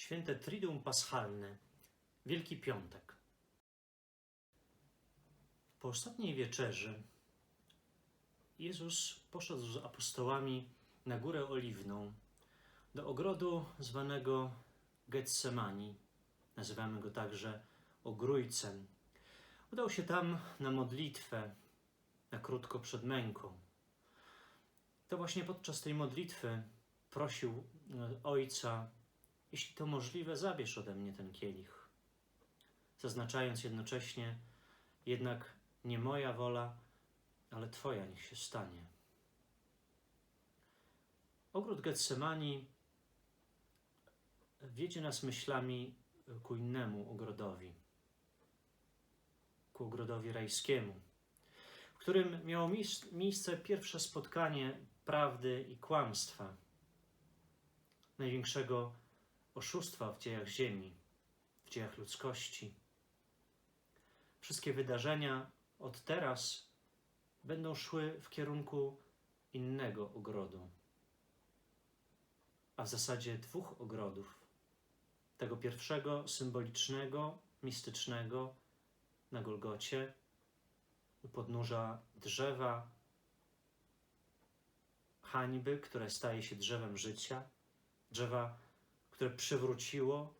Święte Triduum Paschalne, Wielki Piątek. Po ostatniej wieczerzy Jezus poszedł z apostołami na Górę Oliwną, do ogrodu zwanego Getsemani. Nazywamy go także Ogrójcem. Udał się tam na modlitwę, na krótko przed męką. To właśnie podczas tej modlitwy prosił e, Ojca, jeśli to możliwe, zabierz ode mnie ten kielich. Zaznaczając jednocześnie, jednak nie moja wola, ale Twoja niech się stanie. Ogród Getsemani wiedzie nas myślami ku innemu ogrodowi, ku ogrodowi rajskiemu, w którym miało miejsc- miejsce pierwsze spotkanie prawdy i kłamstwa, największego oszustwa w dziejach Ziemi, w dziejach ludzkości. Wszystkie wydarzenia od teraz będą szły w kierunku innego ogrodu, a w zasadzie dwóch ogrodów. Tego pierwszego, symbolicznego, mistycznego na Golgocie, u podnóża drzewa hańby, które staje się drzewem życia, drzewa, które przywróciło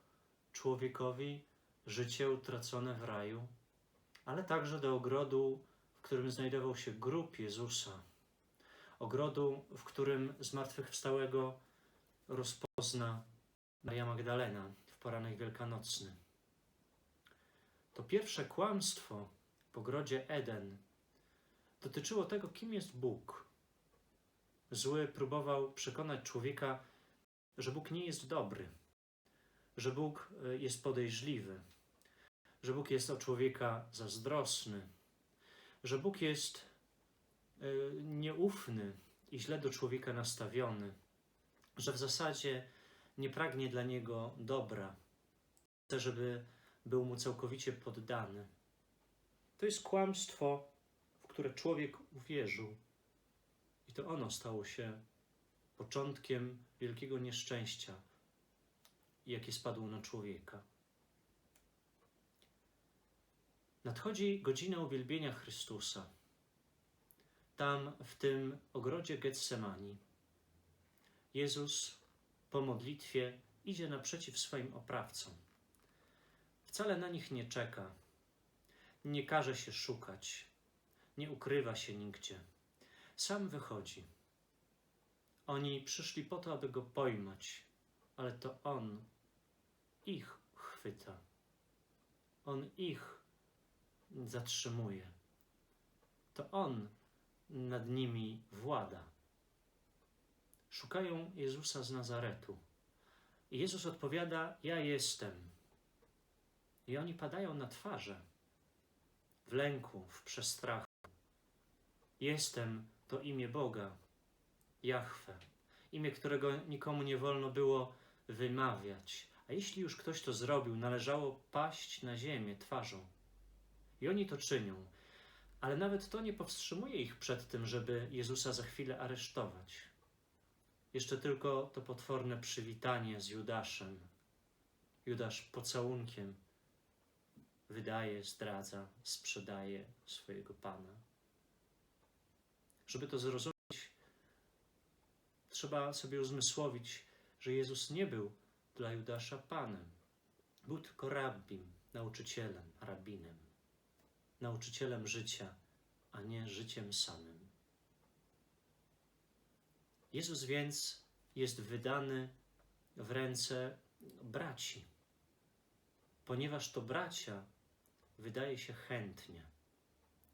człowiekowi życie utracone w raju, ale także do ogrodu, w którym znajdował się grób Jezusa, ogrodu, w którym zmartwychwstałego rozpozna Maria Magdalena w poranek wielkanocny. To pierwsze kłamstwo w ogrodzie Eden dotyczyło tego, kim jest Bóg. Zły próbował przekonać człowieka, że Bóg nie jest dobry, że Bóg e, jest podejrzliwy, że Bóg jest o człowieka zazdrosny, że Bóg jest e, nieufny i źle do człowieka nastawiony, że w zasadzie nie pragnie dla niego dobra, chce, żeby był mu całkowicie poddany. To jest kłamstwo, w które człowiek uwierzył, i to ono stało się początkiem wielkiego nieszczęścia, jakie spadło na człowieka. Nadchodzi godzina uwielbienia Chrystusa. Tam, w tym ogrodzie Getsemani, Jezus po modlitwie idzie naprzeciw swoim oprawcom. Wcale na nich nie czeka, nie każe się szukać, nie ukrywa się nigdzie. Sam wychodzi. Oni przyszli po to, aby go pojmać, ale to on ich chwyta. On ich zatrzymuje. To on nad nimi włada. Szukają Jezusa z Nazaretu. I Jezus odpowiada: Ja jestem. I oni padają na twarze, w lęku, w przestrachu. Jestem to imię Boga, Jahwe, imię, którego nikomu nie wolno było wymawiać. A jeśli już ktoś to zrobił, należało paść na ziemię twarzą. I oni to czynią. Ale nawet to nie powstrzymuje ich przed tym, żeby Jezusa za chwilę aresztować. Jeszcze tylko to potworne przywitanie z Judaszem. Judasz pocałunkiem wydaje, zdradza, sprzedaje swojego Pana. Żeby to zrozumieć, trzeba sobie uzmysłowić, że Jezus nie był dla Judasza Panem. Był tylko rabbim, nauczycielem, rabinem, nauczycielem życia, a nie życiem samym. Jezus więc jest wydany w ręce braci, ponieważ to bracia wydaje się chętnie,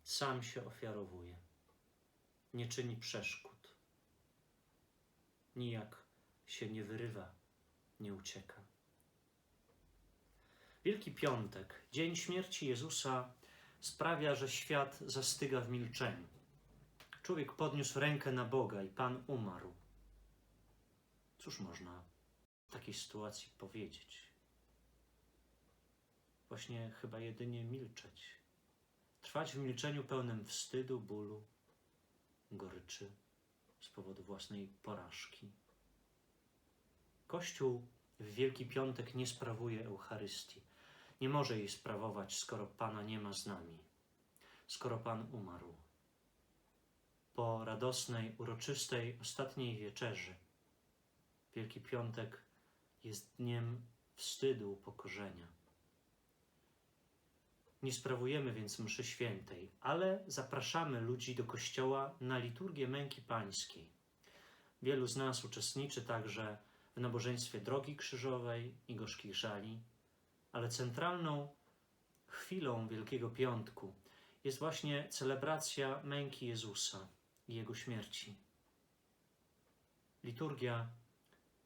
sam się ofiarowuje, nie czyni przeszkód, nijak się nie wyrywa, nie ucieka. Wielki Piątek, dzień śmierci Jezusa, sprawia, że świat zastyga w milczeniu. Człowiek podniósł rękę na Boga i Pan umarł. Cóż można w takiej sytuacji powiedzieć? Właśnie chyba jedynie milczeć. Trwać w milczeniu pełnym wstydu, bólu, goryczy z powodu własnej porażki. Kościół w Wielki Piątek nie sprawuje Eucharystii. Nie może jej sprawować, skoro Pana nie ma z nami, skoro Pan umarł. Po radosnej, uroczystej, ostatniej wieczerzy, Wielki Piątek jest dniem wstydu, upokorzenia. Nie sprawujemy więc mszy świętej, ale zapraszamy ludzi do kościoła na liturgię męki pańskiej. Wielu z nas uczestniczy także w nabożeństwie Drogi Krzyżowej i Gorzkich Żali, ale centralną chwilą Wielkiego Piątku jest właśnie celebracja męki Jezusa i Jego śmierci. Liturgia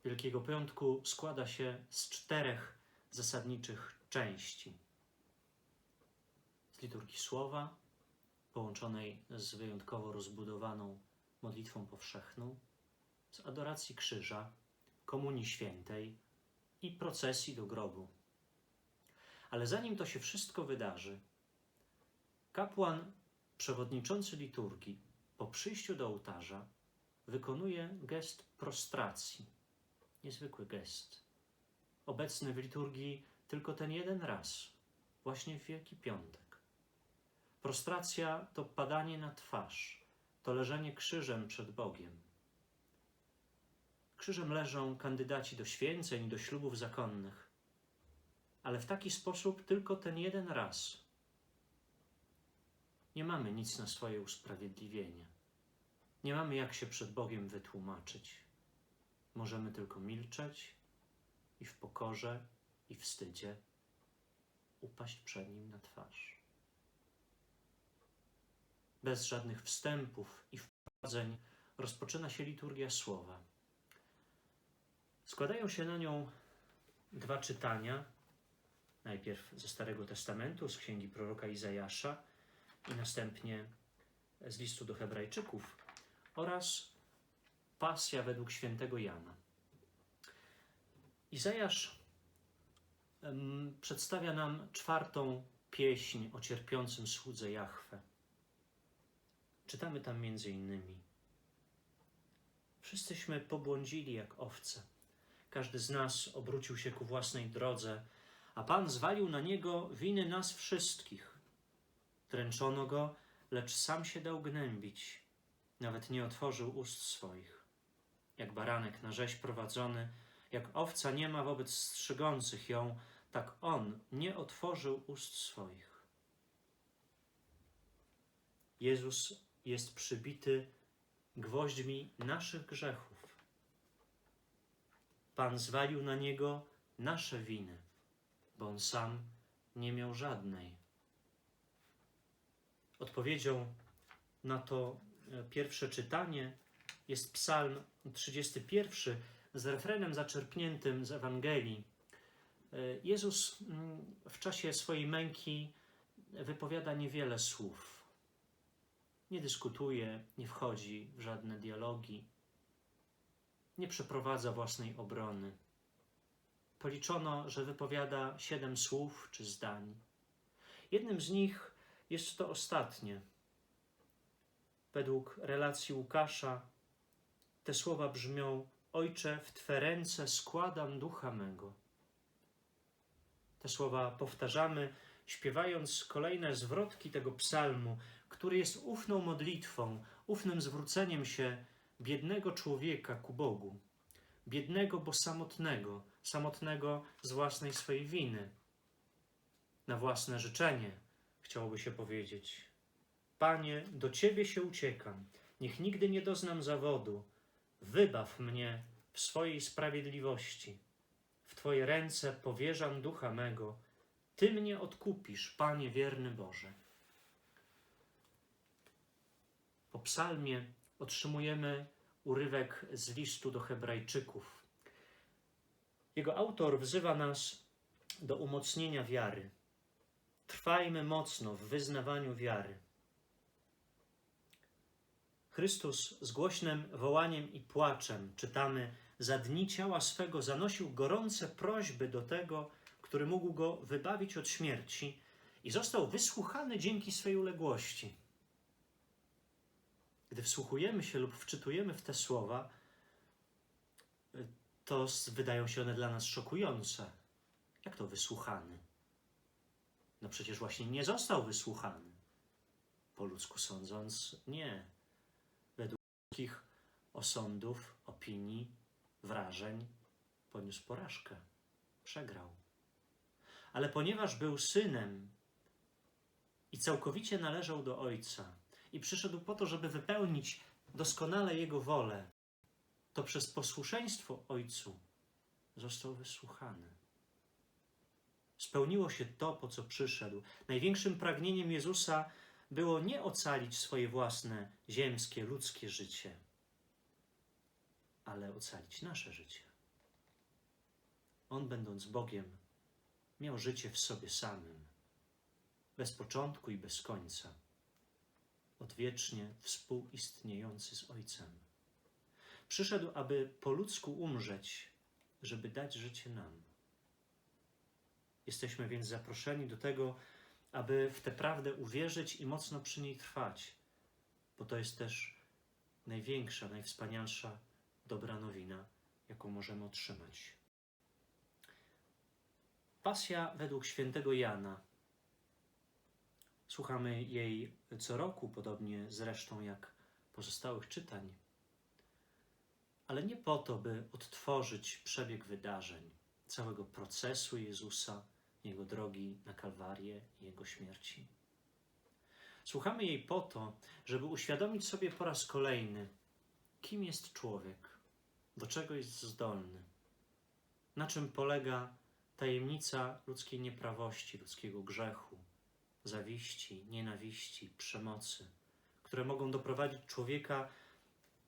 Wielkiego Piątku składa się z czterech zasadniczych części. Liturgii słowa, połączonej z wyjątkowo rozbudowaną modlitwą powszechną, z adoracji krzyża, komunii świętej i procesji do grobu. Ale zanim to się wszystko wydarzy, kapłan przewodniczący liturgii po przyjściu do ołtarza wykonuje gest prostracji. Niezwykły gest. Obecny w liturgii tylko ten jeden raz, właśnie w Wielki Piątek. Prostracja to padanie na twarz, to leżenie krzyżem przed Bogiem. Krzyżem leżą kandydaci do święceń, do ślubów zakonnych, ale w taki sposób tylko ten jeden raz. Nie mamy nic na swoje usprawiedliwienie. Nie mamy jak się przed Bogiem wytłumaczyć. Możemy tylko milczeć i w pokorze i wstydzie upaść przed Nim na twarz. Bez żadnych wstępów i wprowadzeń rozpoczyna się liturgia słowa. Składają się na nią dwa czytania. Najpierw ze Starego Testamentu, z księgi proroka Izajasza i następnie z listu do Hebrajczyków oraz pasja według świętego Jana. Izajasz em, przedstawia nam czwartą pieśń o cierpiącym słudze Jahwe. Czytamy tam między innymi Wszyscyśmy pobłądzili jak owce. Każdy z nas obrócił się ku własnej drodze, a Pan zwalił na niego winy nas wszystkich. Dręczono go, lecz sam się dał gnębić, nawet nie otworzył ust swoich. Jak baranek na rzeź prowadzony, jak owca nie ma wobec strzygących ją, tak on nie otworzył ust swoich. Jezus jest przybity gwoźdźmi naszych grzechów. Pan zwalił na niego nasze winy, bo on sam nie miał żadnej. Odpowiedzią na to e, pierwsze czytanie jest Psalm 31 z refrenem zaczerpniętym z Ewangelii. E, Jezus mm, w czasie swojej męki wypowiada niewiele słów. Nie dyskutuje, nie wchodzi w żadne dialogi, nie przeprowadza własnej obrony. Policzono, że wypowiada siedem słów czy zdań. Jednym z nich jest to ostatnie. Według relacji Łukasza te słowa brzmią: Ojcze, w Twe ręce składam ducha mego. Te słowa powtarzamy, śpiewając kolejne zwrotki tego psalmu, który jest ufną modlitwą, ufnym zwróceniem się biednego człowieka ku Bogu. Biednego, bo samotnego, samotnego z własnej swojej winy. Na własne życzenie, chciałoby się powiedzieć. Panie, do Ciebie się uciekam, niech nigdy nie doznam zawodu. Wybaw mnie w swojej sprawiedliwości. W Twoje ręce powierzam ducha mego. Ty mnie odkupisz, Panie wierny Boże. Po psalmie otrzymujemy urywek z listu do Hebrajczyków. Jego autor wzywa nas do umocnienia wiary. Trwajmy mocno w wyznawaniu wiary. Chrystus z głośnym wołaniem i płaczem, czytamy, za dni ciała swego zanosił gorące prośby do tego, który mógł go wybawić od śmierci i został wysłuchany dzięki swej uległości. Gdy wsłuchujemy się lub wczytujemy w te słowa, to wydają się one dla nas szokujące. Jak to wysłuchany? No przecież właśnie nie został wysłuchany. Po ludzku sądząc, nie. Według ludzkich osądów, opinii, wrażeń poniósł porażkę. Przegrał. Ale ponieważ był synem i całkowicie należał do ojca, i przyszedł po to, żeby wypełnić doskonale jego wolę, to przez posłuszeństwo ojcu został wysłuchany. Spełniło się to, po co przyszedł. Największym pragnieniem Jezusa było nie ocalić swoje własne ziemskie, ludzkie życie, ale ocalić nasze życie. On, będąc Bogiem, miał życie w sobie samym, bez początku i bez końca, odwiecznie współistniejący z Ojcem. Przyszedł, aby po ludzku umrzeć, żeby dać życie nam. Jesteśmy więc zaproszeni do tego, aby w tę prawdę uwierzyć i mocno przy niej trwać, bo to jest też największa, najwspanialsza dobra nowina, jaką możemy otrzymać. Pasja według świętego Jana. Słuchamy jej co roku, podobnie zresztą jak pozostałych czytań, ale nie po to, by odtworzyć przebieg wydarzeń, całego procesu Jezusa, Jego drogi na Kalwarię i Jego śmierci. Słuchamy jej po to, żeby uświadomić sobie po raz kolejny, kim jest człowiek, do czego jest zdolny, na czym polega tajemnica ludzkiej nieprawości, ludzkiego grzechu, zawiści, nienawiści, przemocy, które mogą doprowadzić człowieka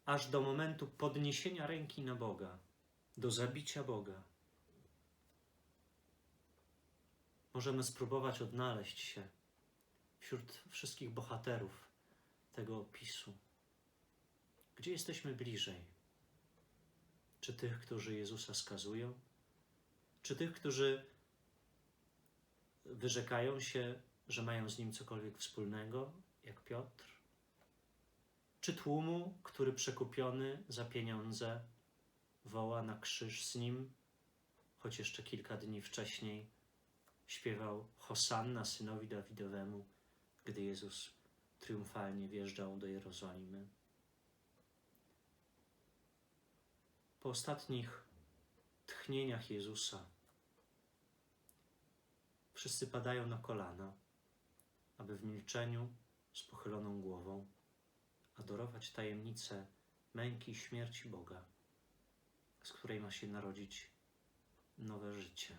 aż do momentu podniesienia ręki na Boga, do zabicia Boga. Możemy spróbować odnaleźć się wśród wszystkich bohaterów tego opisu. Gdzie jesteśmy bliżej? Czy tych, którzy Jezusa skazują? Czy tych, którzy wyrzekają się, że mają z nim cokolwiek wspólnego, jak Piotr? Czy tłumu, który przekupiony za pieniądze woła na krzyż z nim, choć jeszcze kilka dni wcześniej śpiewał Hosanna synowi Dawidowemu, gdy Jezus triumfalnie wjeżdżał do Jerozolimy? Po ostatnich tchnieniach Jezusa wszyscy padają na kolana, aby w milczeniu z pochyloną głową adorować tajemnicę męki i śmierci Boga, z której ma się narodzić nowe życie.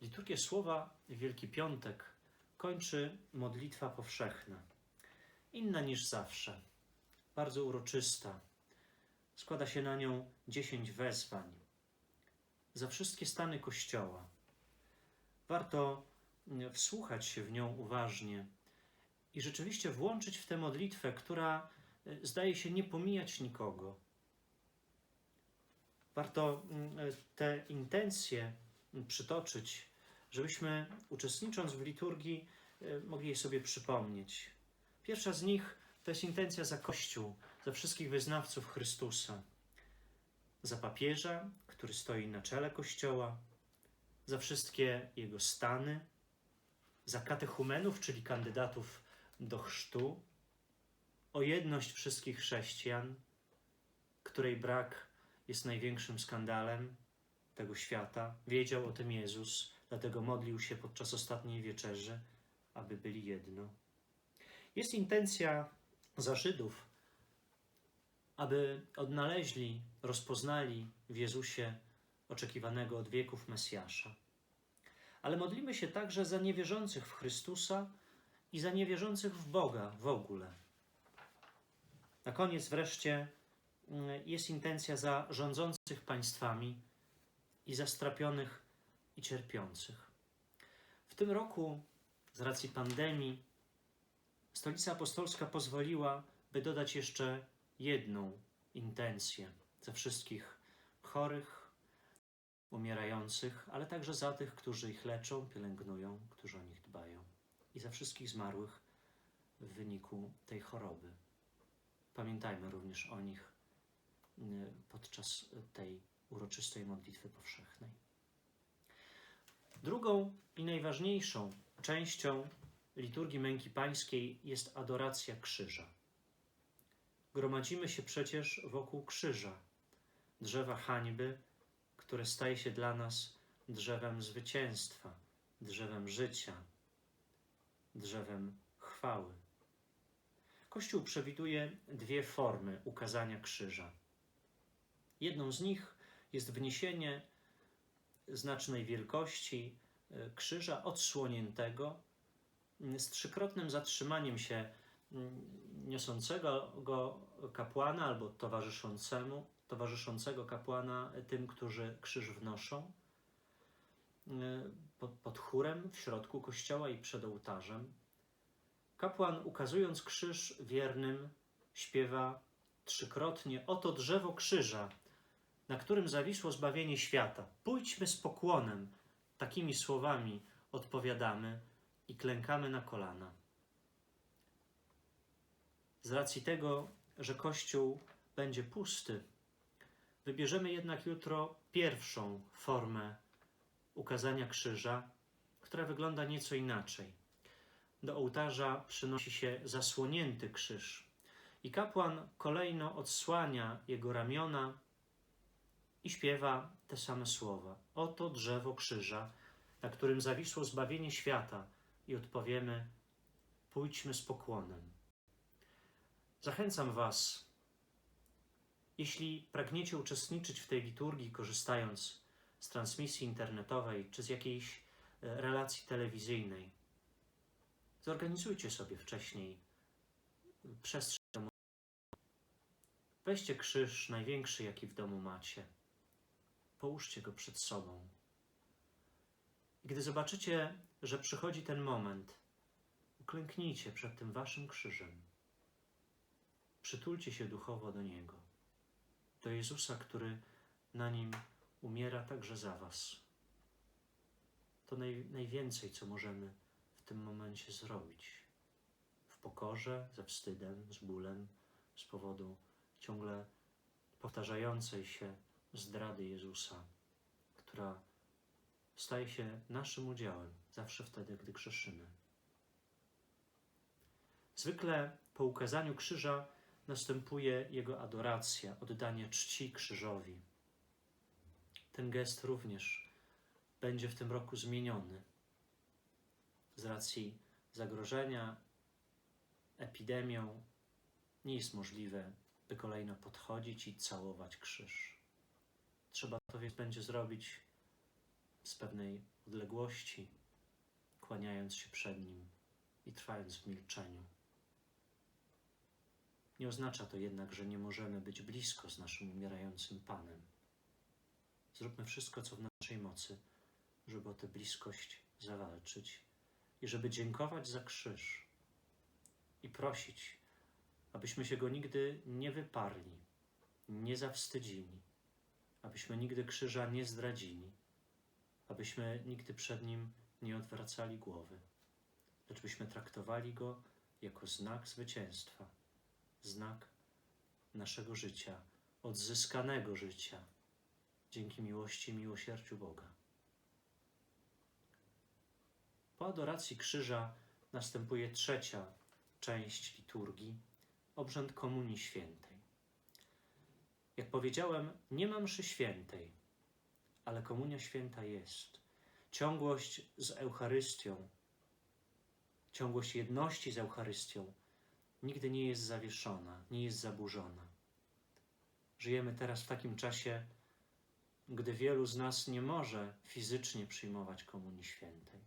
Liturgię Słowa Wielki Piątek kończy modlitwa powszechna, inna niż zawsze, bardzo uroczysta. Składa się na nią dziesięć wezwań za wszystkie stany Kościoła. Warto mm, wsłuchać się w nią uważnie i rzeczywiście włączyć w tę modlitwę, która y, zdaje się nie pomijać nikogo. Warto mm, te intencje mm, przytoczyć, żebyśmy uczestnicząc w liturgii y, mogli je sobie przypomnieć. Pierwsza z nich to jest intencja za Kościół, za wszystkich wyznawców Chrystusa, za papieża, który stoi na czele Kościoła, za wszystkie jego stany, za katechumenów, czyli kandydatów do chrztu, o jedność wszystkich chrześcijan, której brak jest największym skandalem tego świata. Wiedział o tym Jezus, dlatego modlił się podczas ostatniej wieczerzy, aby byli jedno. Jest intencja za Żydów, aby odnaleźli, rozpoznali w Jezusie oczekiwanego od wieków Mesjasza. Ale modlimy się także za niewierzących w Chrystusa i za niewierzących w Boga w ogóle. Na koniec wreszcie mm, jest intencja za rządzących państwami i za strapionych i cierpiących. W tym roku, z racji pandemii, Stolica Apostolska pozwoliła, by dodać jeszcze jedną intencję za wszystkich chorych, umierających, ale także za tych, którzy ich leczą, pielęgnują, którzy o nich dbają i za wszystkich zmarłych w wyniku tej choroby. Pamiętajmy również o nich y, podczas tej uroczystej modlitwy powszechnej. Drugą i najważniejszą częścią liturgii męki pańskiej jest adoracja krzyża. Gromadzimy się przecież wokół krzyża, drzewa hańby, które staje się dla nas drzewem zwycięstwa, drzewem życia, drzewem chwały. Kościół przewiduje dwie formy ukazania krzyża. Jedną z nich jest wniesienie znacznej wielkości e, krzyża odsłoniętego z trzykrotnym zatrzymaniem się niosącego go kapłana albo towarzyszącemu, towarzyszącego kapłana tym, którzy krzyż wnoszą, e, pod, pod chórem w środku kościoła i przed ołtarzem. Kapłan, ukazując krzyż wiernym, śpiewa trzykrotnie: Oto drzewo krzyża, na którym zawisło zbawienie świata. Pójdźmy z pokłonem. Takimi słowami odpowiadamy i klękamy na kolana. Z racji tego, że Kościół będzie pusty, wybierzemy jednak jutro pierwszą formę ukazania krzyża, która wygląda nieco inaczej. Do ołtarza przynosi się zasłonięty krzyż i kapłan kolejno odsłania jego ramiona i śpiewa te same słowa. Oto drzewo krzyża, na którym zawisło zbawienie świata i odpowiemy pójdźmy z pokłonem. Zachęcam Was, jeśli pragniecie uczestniczyć w tej liturgii, korzystając z transmisji internetowej czy z jakiejś e, relacji telewizyjnej, zorganizujcie sobie wcześniej przestrzeń. Weźcie krzyż największy, jaki w domu macie. Połóżcie go przed sobą. I gdy zobaczycie, że przychodzi ten moment, uklęknijcie przed tym waszym krzyżem. Przytulcie się duchowo do Niego, do Jezusa, który na nim umiera także za was. To naj, najwięcej, co możemy w tym momencie zrobić. W pokorze, ze wstydem, z bólem, z powodu ciągle powtarzającej się zdrady Jezusa, która staje się naszym udziałem zawsze wtedy, gdy grzeszymy. Zwykle po ukazaniu krzyża następuje jego adoracja, oddanie czci krzyżowi. Ten gest również będzie w tym roku zmieniony z racji zagrożenia epidemią. Nie jest możliwe, by kolejno podchodzić i całować krzyż. Trzeba to więc będzie zrobić z pewnej odległości, kłaniając się przed Nim i trwając w milczeniu. Nie oznacza to jednak, że nie możemy być blisko z naszym umierającym Panem. Zróbmy wszystko, co w naszej mocy, żeby o tę bliskość zawalczyć i żeby dziękować za krzyż i prosić, abyśmy się go nigdy nie wyparli, nie zawstydzili, abyśmy nigdy krzyża nie zdradzili, abyśmy nigdy przed nim nie odwracali głowy, lecz byśmy traktowali go jako znak zwycięstwa, znak naszego życia, odzyskanego życia dzięki miłości i miłosierdziu Boga. Po adoracji krzyża następuje trzecia część liturgii, obrzęd Komunii Świętej. Jak powiedziałem, nie ma mszy świętej, ale Komunia Święta jest. Ciągłość z Eucharystią, ciągłość jedności z Eucharystią nigdy nie jest zawieszona, nie jest zaburzona. Żyjemy teraz w takim czasie, gdy wielu z nas nie może fizycznie przyjmować Komunii Świętej.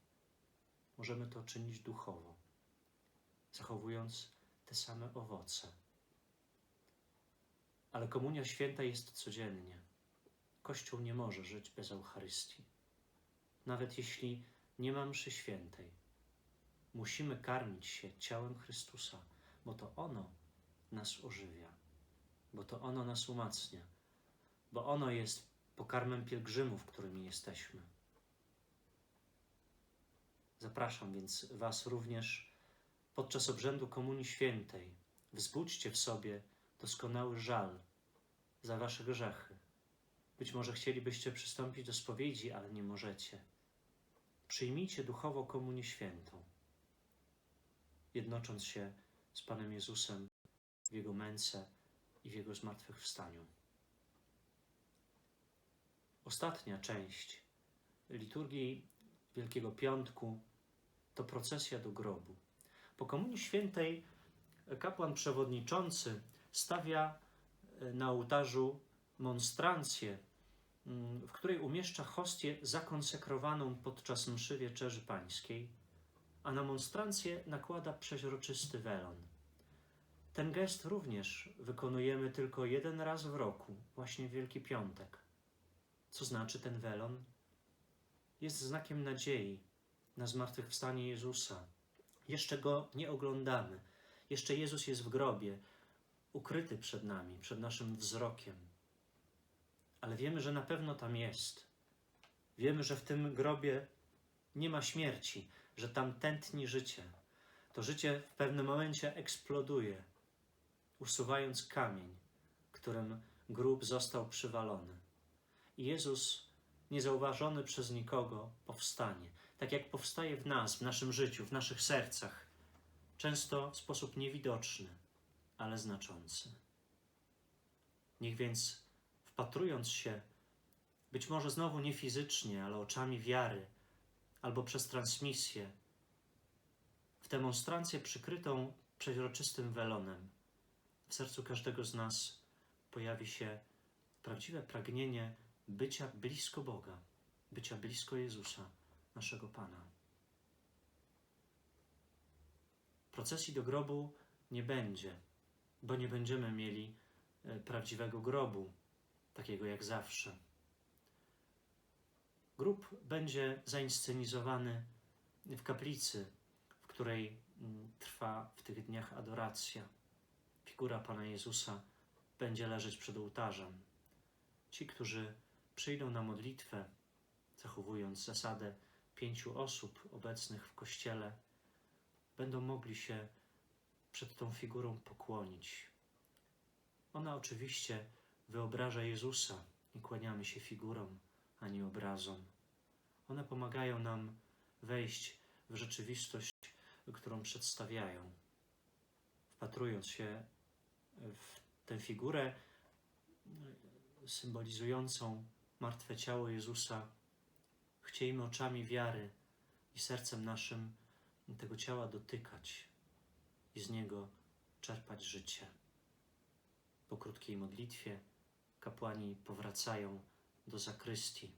Możemy to czynić duchowo, zachowując te same owoce. Ale Komunia Święta jest codziennie. Kościół nie może żyć bez Eucharystii. Nawet jeśli nie ma mszy świętej, musimy karmić się ciałem Chrystusa, bo to ono nas ożywia, bo to ono nas umacnia, bo ono jest pokarmem pielgrzymów, którymi jesteśmy. Zapraszam więc Was również podczas obrzędu Komunii Świętej. Wzbudźcie w sobie doskonały żal za wasze grzechy. Być może chcielibyście przystąpić do spowiedzi, ale nie możecie. Przyjmijcie duchowo komunię świętą, jednocząc się z Panem Jezusem w Jego męce i w Jego zmartwychwstaniu. Ostatnia część liturgii Wielkiego Piątku to procesja do grobu. Po Komunii Świętej kapłan przewodniczący stawia e, na ołtarzu monstrancję, mm, w której umieszcza hostię zakonsekrowaną podczas mszy wieczerzy pańskiej, a na monstrancję nakłada przeźroczysty welon. Ten gest również wykonujemy tylko jeden raz w roku, właśnie w Wielki Piątek. Co znaczy ten welon? Jest znakiem nadziei na zmartwychwstanie Jezusa. Jeszcze go nie oglądamy. Jeszcze Jezus jest w grobie, ukryty przed nami, przed naszym wzrokiem. Ale wiemy, że na pewno tam jest. Wiemy, że w tym grobie nie ma śmierci, że tam tętni życie. To życie w pewnym momencie eksploduje, usuwając kamień, którym grób został przywalony. I Jezus, niezauważony przez nikogo, powstanie. Tak jak powstaje w nas, w naszym życiu, w naszych sercach, często w sposób niewidoczny, ale znaczący. Niech więc, wpatrując się, być może znowu nie fizycznie, ale oczami wiary, albo przez transmisję, w demonstrację przykrytą przeźroczystym welonem, w sercu każdego z nas pojawi się prawdziwe pragnienie bycia blisko Boga, bycia blisko Jezusa, naszego Pana. Procesji do grobu nie będzie, bo nie będziemy mieli e, prawdziwego grobu, takiego jak zawsze. Grób będzie zainscenizowany w kaplicy, w której mm, trwa w tych dniach adoracja. Figura Pana Jezusa będzie leżeć przed ołtarzem. Ci, którzy przyjdą na modlitwę, zachowując zasadę pięciu osób obecnych w kościele, będą mogli się przed tą figurą pokłonić. Ona oczywiście wyobraża Jezusa i kłaniamy się figurom, a nie obrazom. One pomagają nam wejść w rzeczywistość, którą przedstawiają. Wpatrując się w tę figurę symbolizującą martwe ciało Jezusa, chciejmy oczami wiary i sercem naszym tego ciała dotykać i z niego czerpać życie. Po krótkiej modlitwie kapłani powracają do zakrystii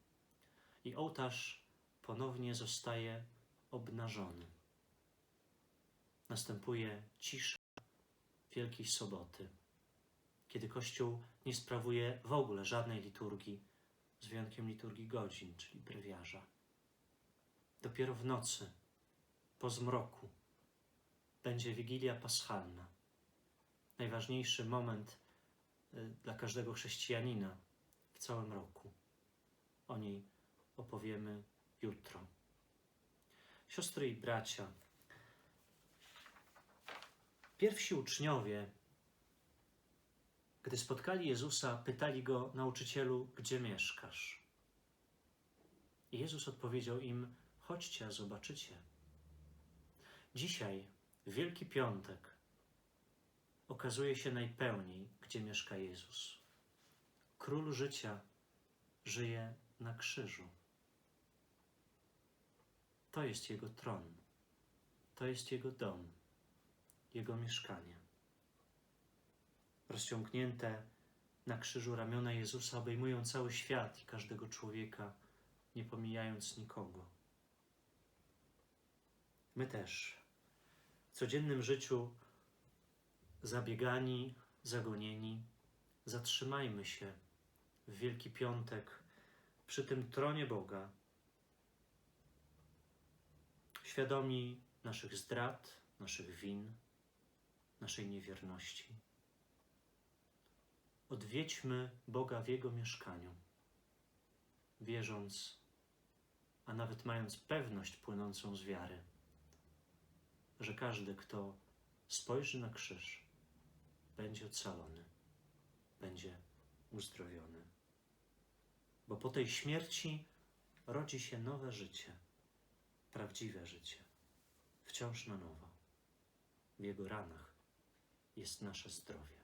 i ołtarz ponownie zostaje obnażony. Następuje cisza Wielkiej Soboty, kiedy Kościół nie sprawuje w ogóle żadnej liturgii, z wyjątkiem liturgii godzin, czyli brewiarza. Dopiero w nocy, po zmroku, będzie Wigilia Paschalna. Najważniejszy moment y, dla każdego chrześcijanina w całym roku. O niej opowiemy jutro. Siostry i bracia, pierwsi uczniowie, gdy spotkali Jezusa, pytali go, nauczycielu, gdzie mieszkasz? I Jezus odpowiedział im: Chodźcie, a zobaczycie. Dzisiaj, Wielki Piątek, okazuje się najpełniej, gdzie mieszka Jezus. Król życia żyje na krzyżu. To jest Jego tron, to jest Jego dom, Jego mieszkanie. Rozciągnięte na krzyżu ramiona Jezusa obejmują cały świat i każdego człowieka, nie pomijając nikogo. My też w codziennym życiu zabiegani, zagonieni, zatrzymajmy się w Wielki Piątek przy tym tronie Boga, świadomi naszych zdrad, naszych win, naszej niewierności. Odwiedźmy Boga w Jego mieszkaniu, wierząc, a nawet mając pewność płynącą z wiary, że każdy, kto spojrzy na krzyż, będzie ocalony, będzie uzdrowiony. Bo po tej śmierci rodzi się nowe życie, prawdziwe życie, wciąż na nowo. W Jego ranach jest nasze zdrowie.